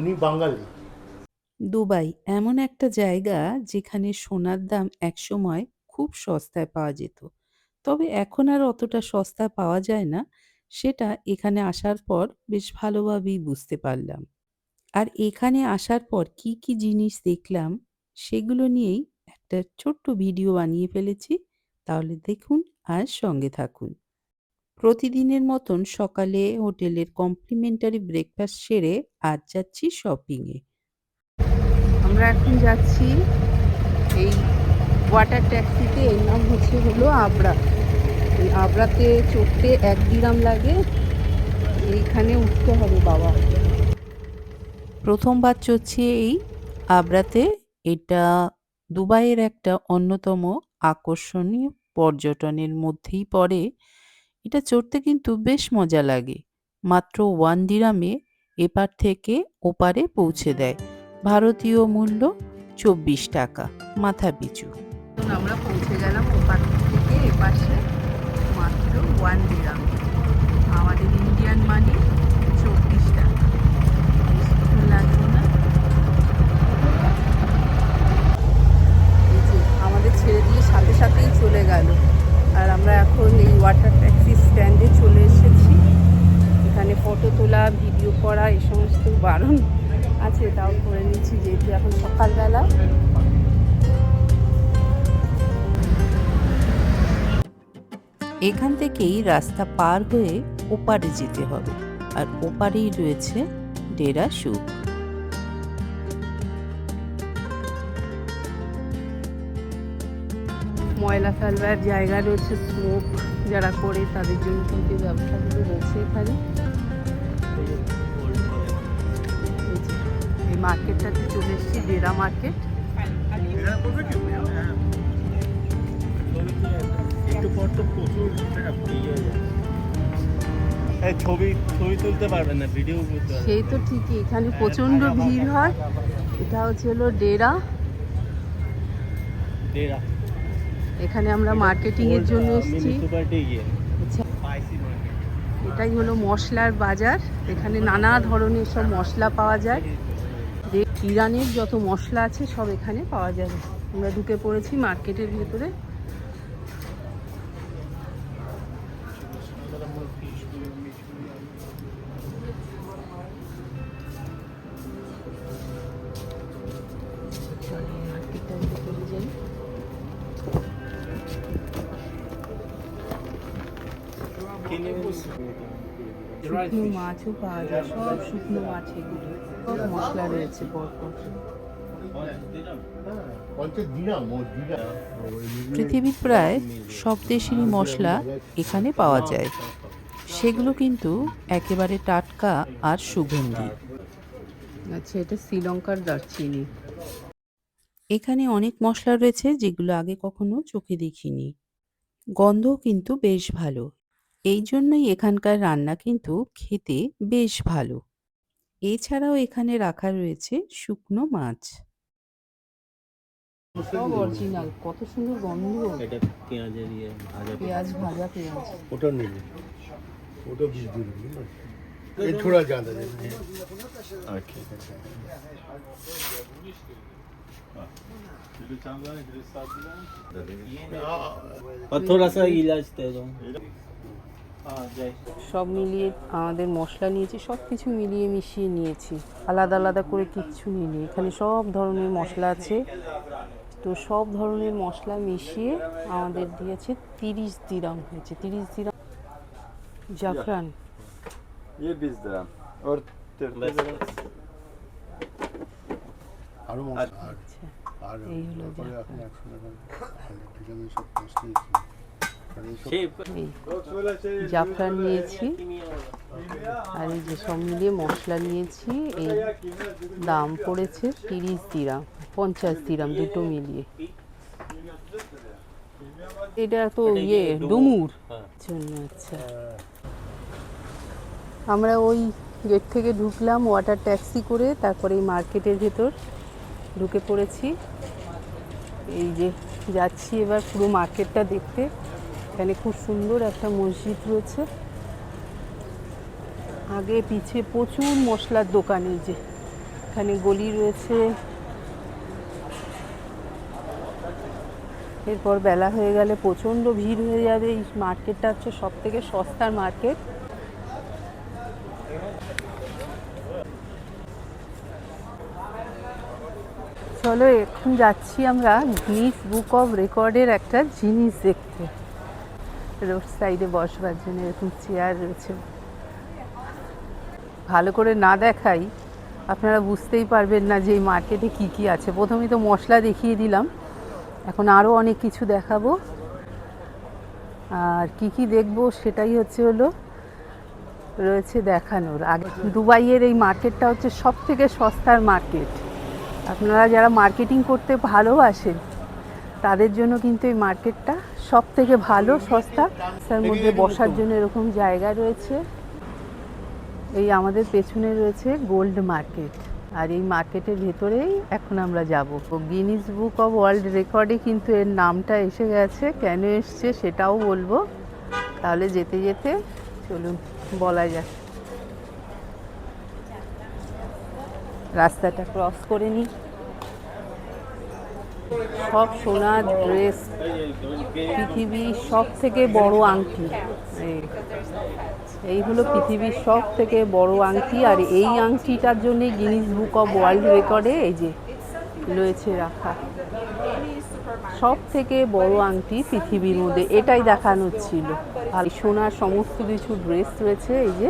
উনি বাঙালি। দুবাই এমন একটা জায়গা যেখানে সোনার দাম একসময় খুব সস্তায় পাওয়া যেত। তবে এখন আর অতটা সস্তা পাওয়া যায় না, সেটা এখানে আসার পর বেশ ভালোভাবেই বুঝতে পারলাম। আর এখানে আসার পর কি কি জিনিস দেখলাম, সেগুলো নিয়েই একটা ছোট্ট ভিডিও বানিয়ে ফেলেছি। তাহলে দেখুন আর সঙ্গে থাকুন। প্রতিদিনের মতন সকালে হোটেলের কমপ্লিমেন্টারি ব্রেকফাস্ট সেরে আজ যাচ্ছি শপিংয়ে আমরা এখন যাচ্ছি এই ওয়াটার ট্যাক্সিতে এর নাম হচ্ছে হলো আবরা। এই আবরাতে চড়তে এক দিরাম লাগে, এইখানে উঠতে হবে বাবা। প্রথমবার চড়ছি এই আবরাতে, এটা দুবাইয়ের একটা অন্যতম আকর্ষণীয় পর্যটনের মধ্যেই পড়ে। এটা চড়তে কিন্তু বেশ মজা লাগে। মাত্র ওয়ান দিরামে এপার থেকে ওপারে পৌঁছে দেয়। ভারতীয় মূল্য চব্বিশ টাকা, মাথা পিছু। আমরা পৌঁছে গেলাম ওপার থেকে এপাশে মাত্র ওয়ান দিরাম আমাদের ইন্ডিয়ান মানি চব্বিশ টাকা বেশিক্ষণ লাগল না এই যে আমাদের ছেড়ে দিয়ে সাথে সাথেই চলে গেল আর আমরা এখন এই ওয়াটার ট্যাক্সি স্ট্যান্ডে চলে এসেছি এখানে ফটো তোলা ভিডিও করা এই সমস্ত বারণ আছে তাও করে নিচ্ছি যেহেতু এখন সকালবেলা। এখান থেকেই রাস্তা পার হয়ে ওপারে যেতে হবে আর ওপারেই রয়েছে ডেরা সুখ। ময়লা ফেলবার জায়গা রয়েছে স্মোক যারা করে তাদের জন্য কিন্তু ব্যবসাগুলো রয়েছে এখানে। মার্কেটটাতে চলে এসেছি ডেরা মার্কেট। ইয়ে হয়ে ছবি ছবি তুলতে পারবেন না ভিডিও সেই তো ঠিকই এখানে প্রচণ্ড ভিড় হয়। এটা হচ্ছে হলো ডেরা। ডেরা। এখানে আমরা মার্কেটিং এর জন্য এসেছি। আচ্ছা, এটাই হলো মশলার বাজার। এখানে নানা ধরনের সব মশলা পাওয়া যায়। যে ইরানের যত মশলা আছে সব এখানে পাওয়া যাবে। আমরা ঢুকে পড়েছি মার্কেটের ভেতরে। শুকনো মাছও পাওয়া যায় সব শুকনো মাছ এগুলো। মশলা রয়েছে পরপর। পৃথিবীর প্রায় সব দেশেরই মশলা এখানে পাওয়া যায়। সেগুলো কিন্তু একেবারে টাটকা আর সুগন্ধি। আচ্ছা এটা শ্রীলঙ্কার দারচিনি। এখানে অনেক মশলা রয়েছে যেগুলো আগে কখনো চোখে দেখিনি। গন্ধও কিন্তু বেশ ভালো। এই জন্যই এখানকার রান্না কিন্তু খেতে বেশ ভালো। এছাড়াও এখানে রাখা রয়েছে শুকনো মাছ সব অরিজিনাল কত সুন্দর গন্ধ এটা পেঁয়াজের ইয়ে ভাজা পেঁয়াজ ভাজা পেঁয়াজ ওটা নিবি ওটা বিষ দিয়ে দিবি না ये थोड़ा ज़्यादा दे दीजिए। और थोड़ा सा इलाज दे दो সব মিলিয়ে আমাদের মশলা নিয়েছি সব কিছু মিলিয়ে মিশিয়ে নিয়েছি আলাদা আলাদা করে কিচ্ছু নিইনি এখানে সব ধরনের মশলা আছে তো সব ধরনের মশলা মিশিয়ে আমাদের দিয়েছে তিরিশ দিরাম হয়েছে তিরিশ দিরাম জাফরান ये बीस ग्राम और बस। আরো মশলা আর আচ্ছা আর এই হলো তারপরে জাফরান। আর এই নিয়েছি আর এই যে সব মিলিয়ে মশলা নিয়েছি এই দাম পড়েছে তিরিশ দিরাম পঞ্চাশ দিরাম দুটো মিলিয়ে। এটা তো ইয়ে ডুমুর। হ্যাঁ। জন্য আচ্ছা। আমরা ওই গেট থেকে ঢুকলাম ওয়াটার ট্যাক্সি করে তারপরে এই মার্কেটের ভেতর ঢুকে পড়েছি। এই যে যাচ্ছি এবার পুরো মার্কেটটা দেখতে। এখানে খুব সুন্দর একটা মসজিদ রয়েছে। আগে পিছে প্রচুর মশলার দোকান এই যে, এখানে গলি রয়েছে। এরপর বেলা হয়ে গেলে প্রচণ্ড ভিড় হয়ে যাবে, এই মার্কেটটা হচ্ছে সব থেকে সস্তার মার্কেট। চলো এখন যাচ্ছি আমরা গিনিস বুক অফ রেকর্ডের একটা জিনিস দেখতে। রোড সাইডে বসবার জন্য এরকম চেয়ার রয়েছে। ভালো করে না দেখাই, আপনারা বুঝতেই পারবেন না যে এই মার্কেটে কি কি আছে। প্রথমেই তো মশলা দেখিয়ে দিলাম, এখন আরও অনেক কিছু দেখাবো। আর কি কি দেখব সেটাই হচ্ছে হলো, রয়েছে দেখানোর। আগে দুবাইয়ের এই মার্কেটটা হচ্ছে সব থেকে সস্তার মার্কেট আপনারা যারা মার্কেটিং করতে ভালোবাসেন তাদের জন্য কিন্তু এই মার্কেটটা সব থেকে ভালো সস্তা। তার মধ্যে বসার জন্য এরকম জায়গা রয়েছে। এই আমাদের পেছনে রয়েছে গোল্ড মার্কেট। আর এই মার্কেটের ভেতরেই এখন আমরা যাব। গিনিস বুক অফ ওয়ার্ল্ড রেকর্ডে কিন্তু এর নামটা এসে গেছে। কেন এসছে সেটাও বলব। তাহলে যেতে যেতে চলুন বলা যাক। রাস্তাটা ক্রস করে নিই। সব সোনার ড্রেস, পৃথিবীর সব থেকে বড় আংটি। এই হলো পৃথিবীর সব থেকে বড় আংটি, আর এই আংটিটার জন্য গিনিস বুক অফ ওয়ার্ল্ড রেকর্ডে এই যে রয়েছে রাখা। সব থেকে বড় আংটি পৃথিবীর মধ্যে, এটাই দেখানো ছিল। আর সোনার সমস্ত কিছু ড্রেস রয়েছে, এই যে।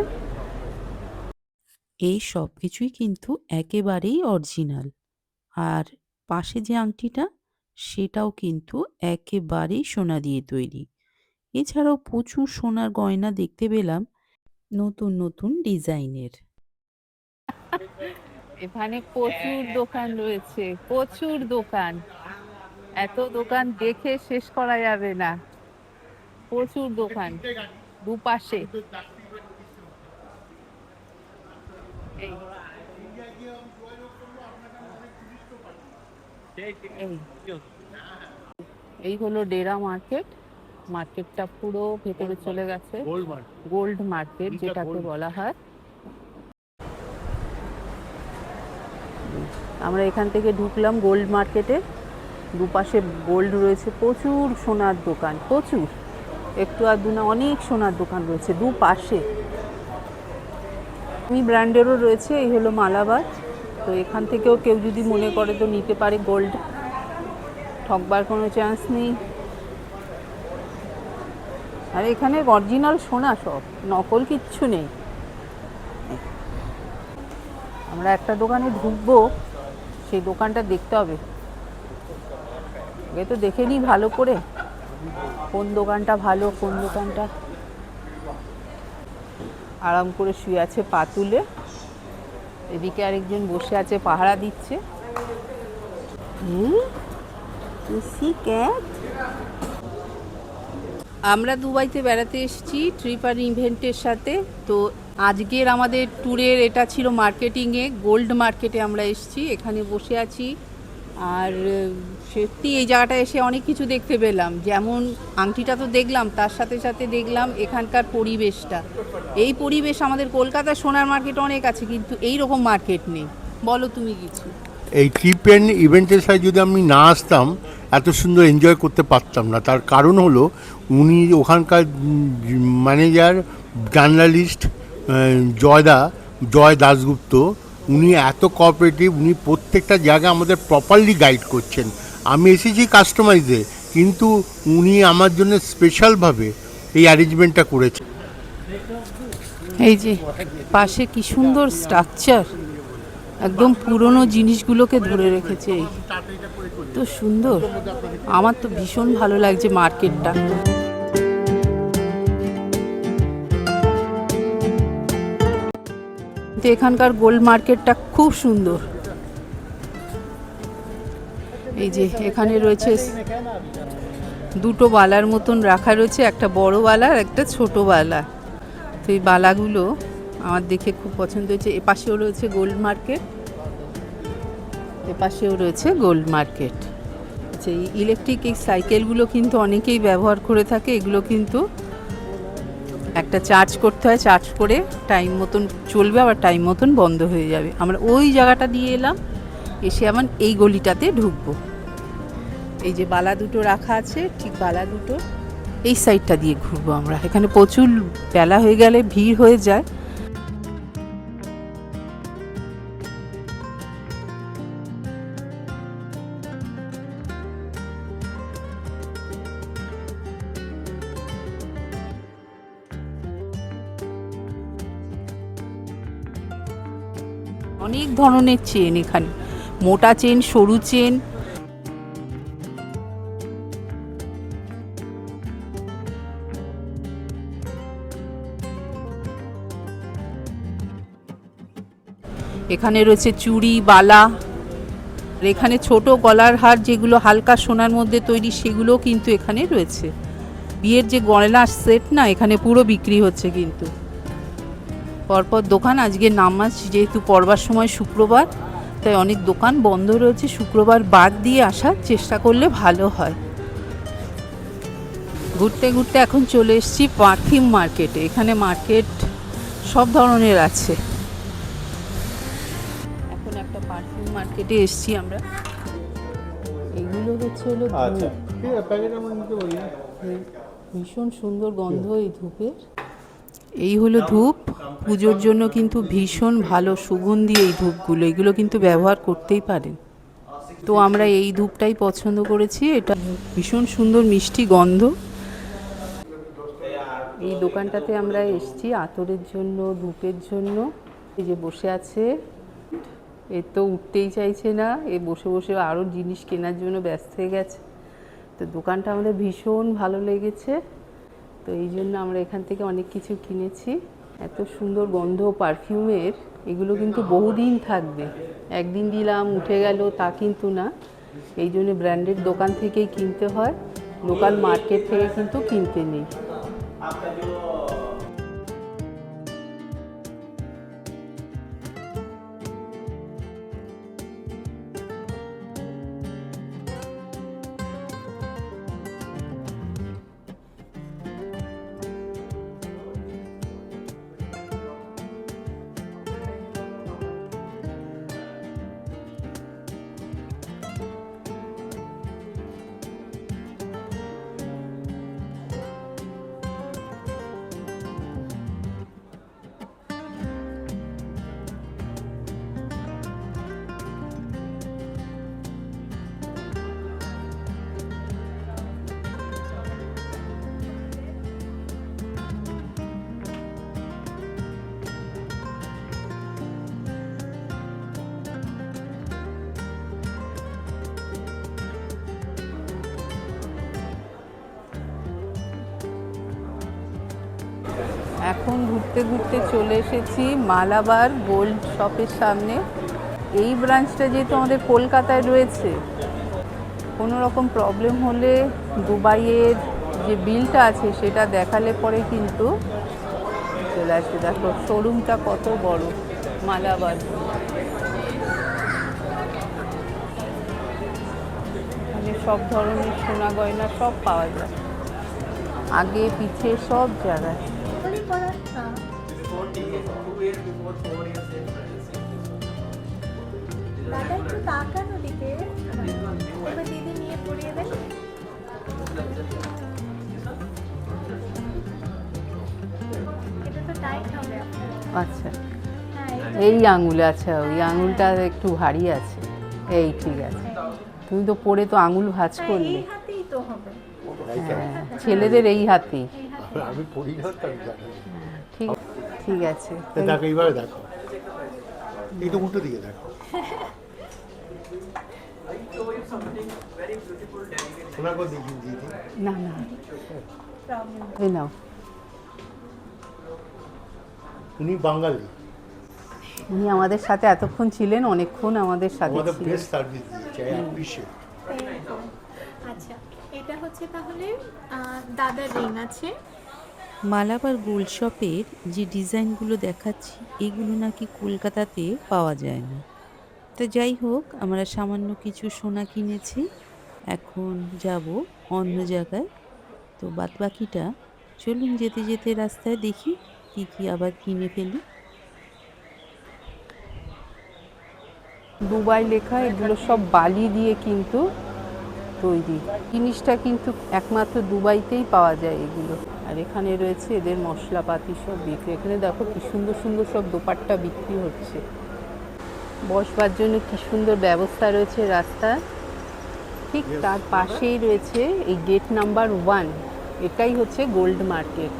এই সব কিছুই কিন্তু একেবারেই অরিজিনাল আর পাশে যে আংটিটা, সেটাও কিন্তু একেবারেই সোনা দিয়ে তৈরি। এছাড়াও প্রচুর সোনার গয়না দেখতে পেলাম নতুন নতুন ডিজাইনের। এখানে প্রচুর দোকান রয়েছে, প্রচুর দোকান। এত দোকান দেখে শেষ করা যাবে না। প্রচুর দোকান দুপাশে। এই এই। হলো ডেরা মার্কেট। মার্কেটটা পুরো ভেতরে চলে গেছে। গোল্ড মার্কেট যেটাকে বলা হয়। আমরা এখান থেকে ঢুকলাম গোল্ড মার্কেটে দুপাশে গোল্ড রয়েছে। প্রচুর সোনার দোকান প্রচুর। একটু আর দু না অনেক সোনার দোকান রয়েছে দুপাশে। আমি ব্র্যান্ডেরও রয়েছে এই হলো মালাবাদ তো এখান থেকেও কেউ যদি মনে করে তো নিতে পারে গোল্ড ঠকবার কোনো চান্স নেই। আর এখানে অরিজিনাল সোনা সব, নকল কিচ্ছু নেই। আমরা একটা দোকানে ঢুকবো, সেই দোকানটা দেখতে হবে। আগে তো দেখে নিই ভালো করে, কোন দোকানটা ভালো, কোন দোকানটা। আরাম করে শুয়ে আছে পা তুলে এদিকে আরেকজন বসে আছে, পাহারা দিচ্ছে। আমরা দুবাইতে বেড়াতে এসেছি ট্রিপ আর ইভেন্টের সাথে। তো আজকের আমাদের ট্যুরের এটা ছিল মার্কেটিংয়ে গোল্ড মার্কেটে আমরা এসেছি। এখানে বসে আছি। আর সত্যি এই জায়গাটা এসে অনেক কিছু দেখতে পেলাম। যেমন আংটিটা তো দেখলাম, তার সাথে সাথে দেখলাম এখানকার পরিবেশটা। এই পরিবেশ আমাদের কলকাতার সোনার মার্কেট অনেক আছে, কিন্তু এই রকম মার্কেট নেই। বলো তুমি কিছু। এই ট্রিপ অ্যান্ড ইভেন্টের সাথে যদি আমি না আসতাম, এত সুন্দর এনজয় করতে পারতাম না। তার কারণ হলো, উনি ওখানকার ম্যানেজার, জার্নালিস্ট জয়দা, জয় দাশগুপ্ত উনি এত কোঅপারেটিভ উনি প্রত্যেকটা জায়গা আমাদের প্রপারলি গাইড করছেন। আমি এসেছি কাস্টমাইজে কিন্তু উনি আমার জন্য স্পেশালভাবে এই অ্যারেঞ্জমেন্টটা করেছেন। এই যে, পাশে কি সুন্দর স্ট্রাকচার একদম পুরনো জিনিসগুলোকে ধরে রেখেছে তো সুন্দর। আমার তো ভীষণ ভালো লাগছে মার্কেটটা তো এখানকার গোল্ড মার্কেটটা খুব সুন্দর। এই যে এখানে রয়েছে দুটো বালার মতন রাখা রয়েছে, একটা বড় বালা আর একটা ছোট বালা। তো এই বালাগুলো আমার দেখে খুব পছন্দ হয়েছে। এ পাশেও রয়েছে গোল্ড মার্কেট, এ পাশেও রয়েছে গোল্ড মার্কেট। আচ্ছা এই ইলেকট্রিক এই সাইকেলগুলো কিন্তু অনেকেই ব্যবহার করে থাকে, এগুলো কিন্তু একটা চার্জ করতে হয় চার্জ করে টাইম মতন চলবে, আবার টাইম মতন বন্ধ হয়ে যাবে। আমরা ওই জায়গাটা দিয়ে এলাম, এসে আমার এই গলিটাতে ঢুকবো। এই যে বালা দুটো রাখা আছে, ঠিক বালা দুটো, এই সাইডটা দিয়ে ঘুরবো আমরা। এখানে প্রচুর বেলা হয়ে গেলে ভিড় হয়ে যায়। ধরনের চেন এখানে। মোটা চেন সরু চেন এখানে রয়েছে চুড়ি, বালা। এখানে ছোট গলার হার যেগুলো হালকা সোনার মধ্যে তৈরি, সেগুলোও কিন্তু এখানে রয়েছে। বিয়ের যে গয়নার সেট না, এখানে পুরো বিক্রি হচ্ছে কিন্তু। পরপর দোকান আজকে নামাজ যেহেতু পড়বার সময় শুক্রবার তাই অনেক দোকান বন্ধ রয়েছে শুক্রবার বাদ দিয়ে আসার চেষ্টা করলে ভালো হয়। ঘুরতে ঘুরতে এখন চলে এসেছি পার্থিম মার্কেটে এখানে মার্কেট সব ধরনের আছে। এখন একটা পার্থিম মার্কেটে এসেছি আমরা। এগুলো হচ্ছে হলো আচ্ছা। ভীষণ সুন্দর গন্ধ এই ধূপের। এই হলো ধূপ। পুজোর জন্য কিন্তু ভীষণ ভালো সুগন্ধি এই ধূপগুলো, এগুলো কিন্তু ব্যবহার করতেই পারেন। তো আমরা এই ধূপটাই পছন্দ করেছি, এটা ভীষণ সুন্দর মিষ্টি গন্ধ। এই দোকানটাতে আমরা এসেছি আতরের জন্য, ধূপের জন্য। এই যে বসে আছে, এ তো উঠতেই চাইছে না, এ বসে বসে আরও জিনিস কেনার জন্য ব্যস্ত হয়ে গেছে। তো দোকানটা আমাদের ভীষণ ভালো লেগেছে। তো এই জন্য আমরা এখান থেকে অনেক কিছু কিনেছি। এত সুন্দর গন্ধ পারফিউমের, এগুলো কিন্তু বহুদিন থাকবে। একদিন দিলাম, উঠে গেল, তা কিন্তু না। এই জন্য ব্র্যান্ডেড দোকান থেকেই কিনতে হয়। লোকাল মার্কেট থেকে কিন্তু কিনতে নেই। এখন ঘুরতে ঘুরতে চলে এসেছি মালাবার গোল্ড শপের সামনে। এই ব্রাঞ্চটা যেহেতু আমাদের কলকাতায় রয়েছে, কোনো রকম প্রবলেম হলে দুবাইয়ের যে বিলটা আছে সেটা দেখালে পরে কিন্তু চলে আসবে। দেখো, শোরুমটা কত বড়, মালাবার। এখানে সব ধরনের সোনা গয়না সব পাওয়া যায়। আগে পিছে সব জায়গায়। দাদা একটু তাকান ওদিকে। এবার দিদি নিয়ে পড়িয়ে দেন। এটা তো টাইট হবে আচ্ছা। হ্যাঁ এই আঙুলে আচ্ছা ওই আঙুলটা একটু ভারী আছে। এই ঠিক আছে। তুমি তো পরে তো আঙুল ভাঁজ হ্যাঁ, করলে। হ্যাঁ ছেলেদের এই হাতেই। আমি পড়ি না ঠিক আছে। তা দেখো এইভাবে দেখো। এই তো উল্টো দিকে দেখো। না না। এই নাও। উনি বাঙালি। উনি আমাদের সাথে এতক্ষণ ছিলেন অনেকক্ষণ আমাদের সাথে আমাদের বেস্ট সার্ভিস দিয়েছে আচ্ছা এটা হচ্ছে তাহলে দাদার রিং আছে। মালাবার গোল্ড শপের যে ডিজাইনগুলো দেখাচ্ছি, এগুলো নাকি কলকাতাতে পাওয়া যায় না তো যাই হোক, আমরা সামান্য কিছু সোনা কিনেছি। এখন যাব অন্য জায়গায়। তো বাদ বাকিটা চলুন যেতে যেতে রাস্তায় দেখি কি কি আবার কিনে ফেলি। দুবাই লেখা, এগুলো সব বালি দিয়ে কিন্তু তৈরি। জিনিসটা কিন্তু একমাত্র দুবাইতেই পাওয়া যায় এগুলো। আর এখানে রয়েছে এদের মশলাপাতি সব বিক্রি। এখানে দেখো কি সুন্দর সুন্দর সব দোপাট্টা বিক্রি হচ্ছে। বসবার জন্য কি সুন্দর ব্যবস্থা রয়েছে রাস্তা ঠিক তার পাশেই রয়েছে এই গেট নাম্বার ওয়ান এটাই হচ্ছে গোল্ড মার্কেট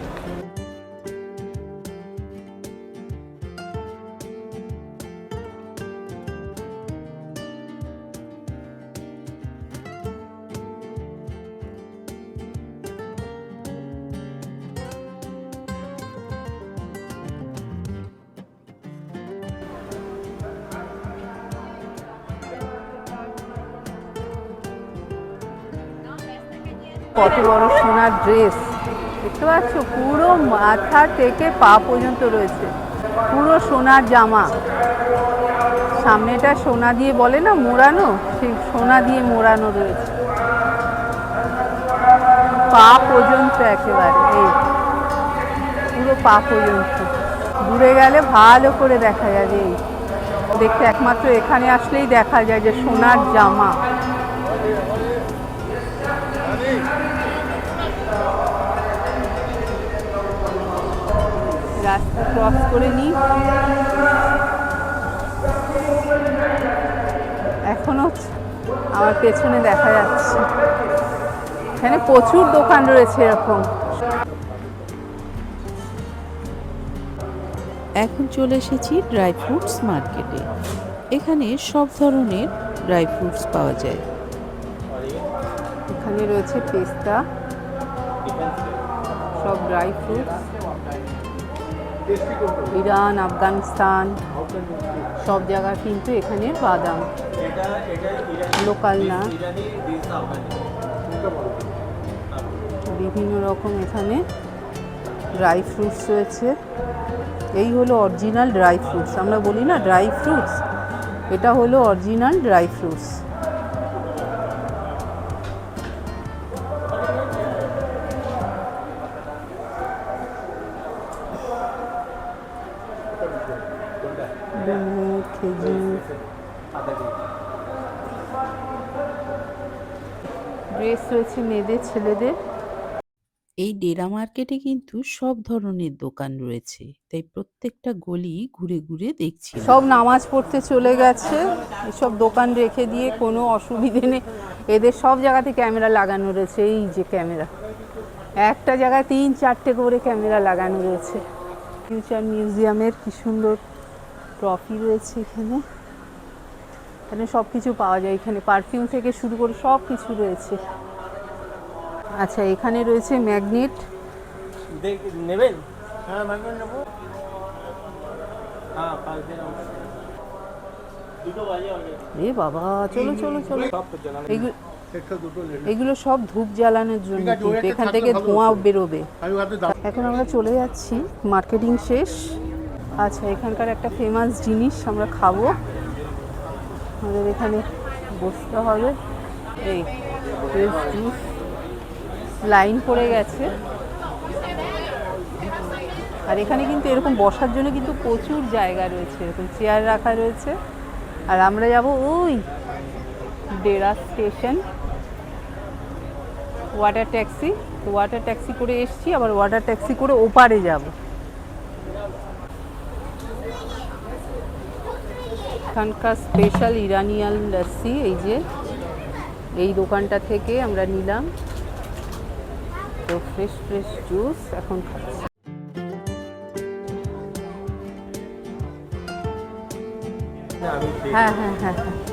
কত বড় সোনার ড্রেস দেখতে পাচ্ছ? পুরো মাথা থেকে পা পর্যন্ত রয়েছে। পুরো সোনার জামা। সামনেটা সোনা দিয়ে বলে না মোড়ানো? সেই সোনা দিয়ে মোড়ানো রয়েছে। পা পর্যন্ত একেবারে, এই পুরো পা পর্যন্ত। দূরে গেলে ভালো করে দেখা যাবে এই। দেখতে একমাত্র এখানে আসলেই দেখা যায় যে সোনার জামা। রাস্তা ক্রস করে নিই। এখনও আমার পেছনে দেখা যাচ্ছে। এখানে প্রচুর দোকান রয়েছে এরকম। এখন চলে এসেছি ড্রাই ফ্রুটস মার্কেটে। এখানে সব ধরনের ড্রাই ফ্রুটস পাওয়া যায়। এখানে রয়েছে পেস্তা সব ড্রাই ফ্রুটস। ইরান, আফগানিস্তান, সব জায়গা কিন্তু এখানে বাদাম। লোকাল না। বিভিন্ন রকম এখানে ড্রাই ফ্রুটস রয়েছে। এই হলো অরিজিনাল ড্রাই ফ্রুটস আমরা বলি না ড্রাই ফ্রুটস এটা হলো অরিজিনাল ড্রাই ফ্রুটস ড্রেস রয়েছে মেয়েদের ছেলেদের। এই ডেরা মার্কেটে কিন্তু সব ধরনের দোকান রয়েছে তাই প্রত্যেকটা গলি ঘুরে ঘুরে দেখছি। সব নামাজ পড়তে চলে গেছে এসব দোকান রেখে দিয়ে কোনো অসুবিধে নেই। এদের সব জায়গাতে ক্যামেরা লাগানো রয়েছে এই যে ক্যামেরা। একটা জায়গায় তিন চারটে করে ক্যামেরা লাগানো রয়েছে। ফিউচার মিউজিয়ামের কি সুন্দর ট্রফি রয়েছে এখানে। এখানে সব কিছু পাওয়া যায়। এখানে পারফিউম থেকে শুরু করে সব কিছু রয়েছে। আচ্ছা এখানে রয়েছে ম্যাগনেট নেবেন? হ্যাঁ ম্যাগনেট নেব। হ্যাঁ এ বাবা চলো চলো চলো। এগুলো সব ধূপ জ্বালানোর জন্য এখান থেকে ধোঁয়া বেরোবে। এখন আমরা চলে যাচ্ছি মার্কেটিং শেষ। আচ্ছা এখানকার একটা ফেমাস জিনিস আমরা খাব। আমাদের এখানে বসতে হবে। এই ফ্রেশ জুস লাইন পড়ে গেছে। আর এখানে কিন্তু এরকম বসার জন্য কিন্তু প্রচুর জায়গা রয়েছে। এরকম চেয়ার রাখা রয়েছে। আর আমরা যাব ওই ডেরা স্টেশন। ওয়াটার ট্যাক্সি তো ওয়াটার ট্যাক্সি করে এসছি, আবার ওয়াটার ট্যাক্সি করে ওপারে যাব। এখানকার স্পেশাল ইরানিয়ান লস্যি এই যে, এই দোকানটা থেকে আমরা নিলাম। তো ফ্রেশ ফ্রেশ জুস এখন খাচ্ছি। হ্যাঁ হ্যাঁ হ্যাঁ হ্যাঁ।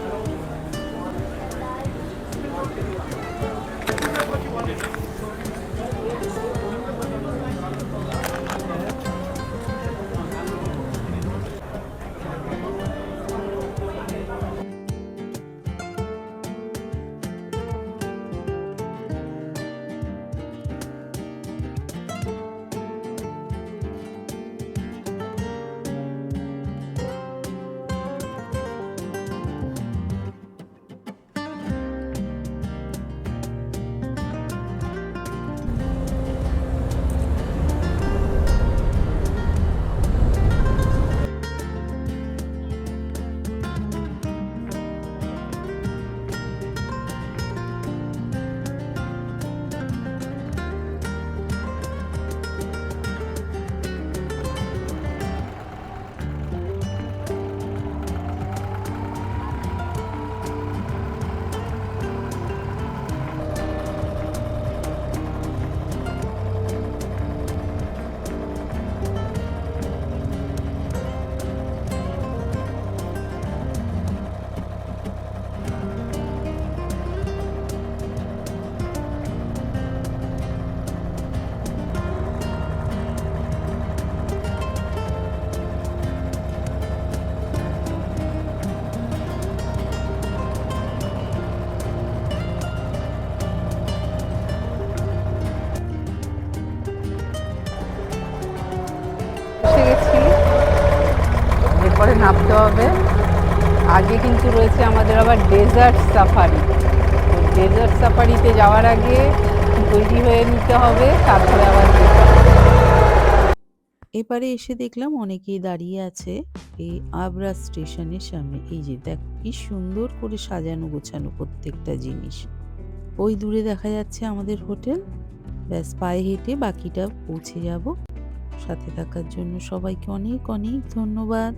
হ্যাঁ হবে। আগে কিন্তু রয়েছে আমাদের আবার ডেজার্ট সাফারি ডেজার্ট সাফারিতে যাওয়ার আগে তৈরি হয়ে নিতে হবে, তারপরে আবার। এপারে এসে দেখলাম অনেকেই দাঁড়িয়ে আছে এই আবরা স্টেশনের সামনে। এই যে দেখ, কি সুন্দর করে সাজানো গোছানো প্রত্যেকটা জিনিস। ওই দূরে দেখা যাচ্ছে আমাদের হোটেল। ব্যাস, পায়ে হেঁটে বাকিটা পৌঁছে যাব। সাথে থাকার জন্য সবাইকে অনেক অনেক ধন্যবাদ।